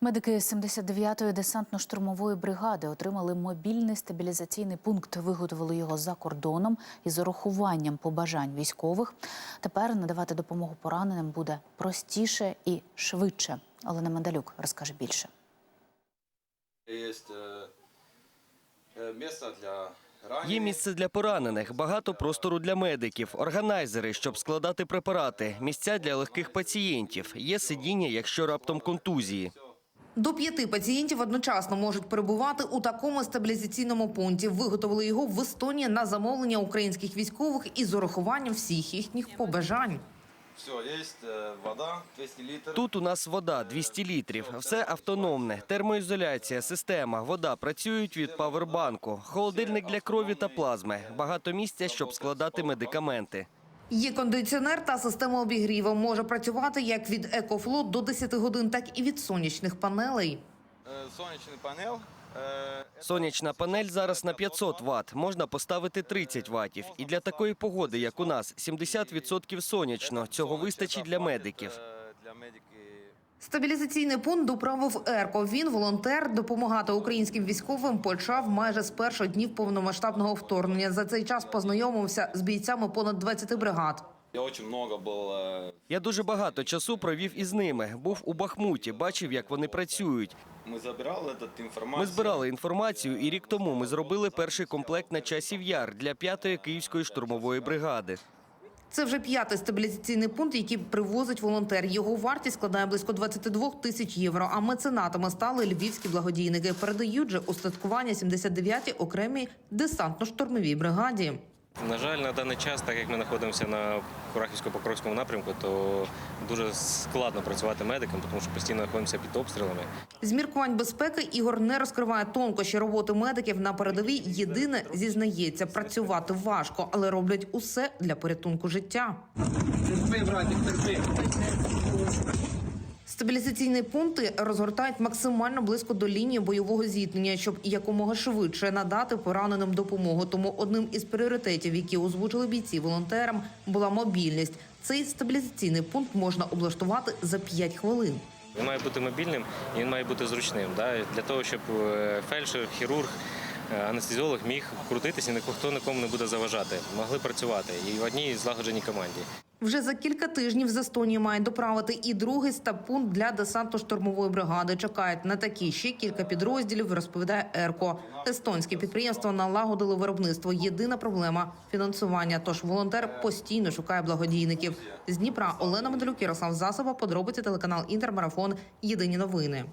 Медики 79-ї десантно-штурмової бригади отримали мобільний стабілізаційний пункт. Виготовили його за кордоном із урахуванням побажань військових. Тепер надавати допомогу пораненим буде простіше і швидше. Олена Мандалюк розкаже більше. Есть э, э, место для раненых. Є місце для поранених, багато простору для медиків, органайзери, щоб складати препарати, місця для легких пацієнтів. Є сидіння, якщо раптом контузії. До п'яти пацієнтів одночасно можуть перебувати у такому стабілізаційному пункті. Виготовили його в Естонії на замовлення українських військових із урахуванням всіх їхніх побажань. Э, вода 200 литров. Тут у нас вода 200 літрів, все автономне, термоізоляція, система, вода працюють від павербанку, холодильник для крові та плазми, багато місця, щоб складати медикаменти. Є кондиціонер та система обігріву. Може працювати як від екофлот до 10 годин, так і від сонячних панелей. Э, солнечный панел. Э, Сонячна панель зараз на 500 Вт, можна поставити 30 ватів. І для такої погоди, як у нас, 70% сонячно. Цього вистачить для медиків. э, для медики. Стабілізаційний пункт доправив Ерко. Він волонтер допомагати українським військовим почав майже з перших днів повномасштабного вторгнення. За цей час познайомився з бійцями понад 20 бригад. Я очень много был э, Я дуже багато часу провів із ними. Був у Бахмуті, бачив, як вони працюють. Мы забирал этот информацию. Ми збирали інформацію, і рік тому ми зробили перший комплект на часів яр для п'ятої київської штурмової бригади. Це вже п'ятий стабілізаційний пункт, який привозить волонтер. Його вартість складає близько 22 тисяч євро. А меценатами стали львівські благодійники. Передають же устаткування 79-й окремій десантно-штурмовій бригаді. На жаль, на даний час, так як ми знаходимося на Курахівсько-Покровському напрямку, то дуже складно працювати медикам, тому що постійно знаходимося під обстрілами. З міркувань безпеки Ігор не розкриває тонкощі роботи медиків на передовій. Єдине зізнається, працювати важко, але роблять усе для порятунку життя. Стабілізаційні пункти розгортають максимально близько до лінії бойового зіткнення, щоб якомога швидше надати пораненим допомогу. Тому одним із пріоритетів, які озвучили бійці волонтерам, була мобільність. Цей стабілізаційний пункт можна облаштувати за 5 хвилин. Він має бути мобільним і він має бути зручним. Да? Для того, щоб е, фельдшер, хірург, анестезіолог міг крутитися, ніхто нікому не буде заважати. Могли працювати і в одній злагодженій команді. Вже за кілька тижнів з Естонії мають доправити і другий стаб-пункт для десантно-штурмової бригади. Чекають на такі ще кілька підрозділів. Розповідає Ерко. Естонське підприємство налагодило виробництво. Єдина проблема фінансування. Тож волонтер постійно шукає благодійників. З Дніпра Олена Медалюк, Ярослав Засоба. Подробиці телеканал Інтермарафон. Єдині новини.